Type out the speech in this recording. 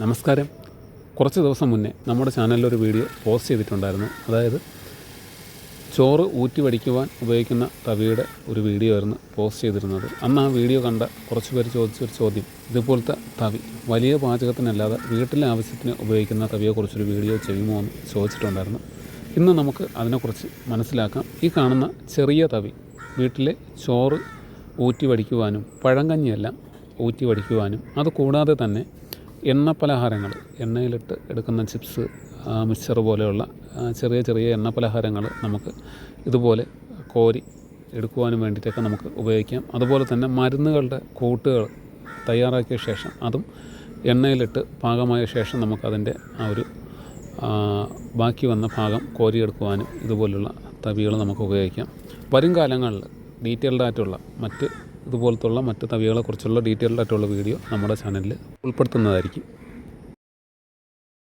നമസ്കാരം. കുറച്ച് ദിവസം മുന്നേ നമ്മുടെ ചാനലിൽ ഒരു വീഡിയോ പോസ്റ്റ് ചെയ്തിട്ടുണ്ടായിരുന്നു. അതായത് ചോറ് ഊറ്റി വടിക്കുവാൻ ഉപയോഗിക്കുന്ന തവിയുടെ ഒരു വീഡിയോ ആയിരുന്നു പോസ്റ്റ് ചെയ്തിരുന്നത്. അന്ന് ആ വീഡിയോ കണ്ട കുറച്ച് പേര് ചോദിച്ചൊരു ചോദ്യം ഇതുപോലത്തെ തവി വലിയ പാചകത്തിനല്ലാതെ വീട്ടിലെ ആവശ്യത്തിന് ഉപയോഗിക്കുന്ന തവിയെക്കുറിച്ചൊരു വീഡിയോ ചെയ്യുമോ? എന്ന് ചോദിച്ചിട്ടുണ്ടായിരുന്നു. ഇന്ന് നമുക്ക് അതിനെക്കുറിച്ച് മനസ്സിലാക്കാം. ഈ കാണുന്ന ചെറിയ തവി വീട്ടിലെ ചോറ് ഊറ്റി വടിക്കുവാനും പഴങ്കഞ്ഞിയെല്ലാം ഊറ്റി വടിക്കുവാനും അതുകൂടാതെ തന്നെ എണ്ണ പലഹാരങ്ങൾ എണ്ണയിലിട്ട് എടുക്കുന്ന ചിപ്സ് മിക്സർ പോലെയുള്ള ചെറിയ ചെറിയ എണ്ണ പലഹാരങ്ങൾ നമുക്ക് ഇതുപോലെ കോരി എടുക്കുവാനും വേണ്ടിയിട്ടൊക്കെ നമുക്ക് ഉപയോഗിക്കാം. അതുപോലെ തന്നെ മരുന്നുകളുടെ കൂട്ടുകൾ തയ്യാറാക്കിയ ശേഷം അതും എണ്ണയിലിട്ട് പാകമായ ശേഷം നമുക്കതിന്റെ ആ ഒരു ബാക്കി വന്ന ഭാഗം കോരിയെടുക്കുവാനും ഇതുപോലുള്ള തവികൾ നമുക്ക് ഉപയോഗിക്കാം. വരും കാലങ്ങളിൽ ഡീറ്റെയിൽഡായിട്ടുള്ള മറ്റ് ഇതുപോലത്തുള്ള മറ്റ് തവികളെക്കുറിച്ചുള്ള ഡീറ്റെയിൽഡായിട്ടുള്ള വീഡിയോ നമ്മുടെ ചാനലിൽ ഉൾപ്പെടുത്തുന്നതായിരിക്കും.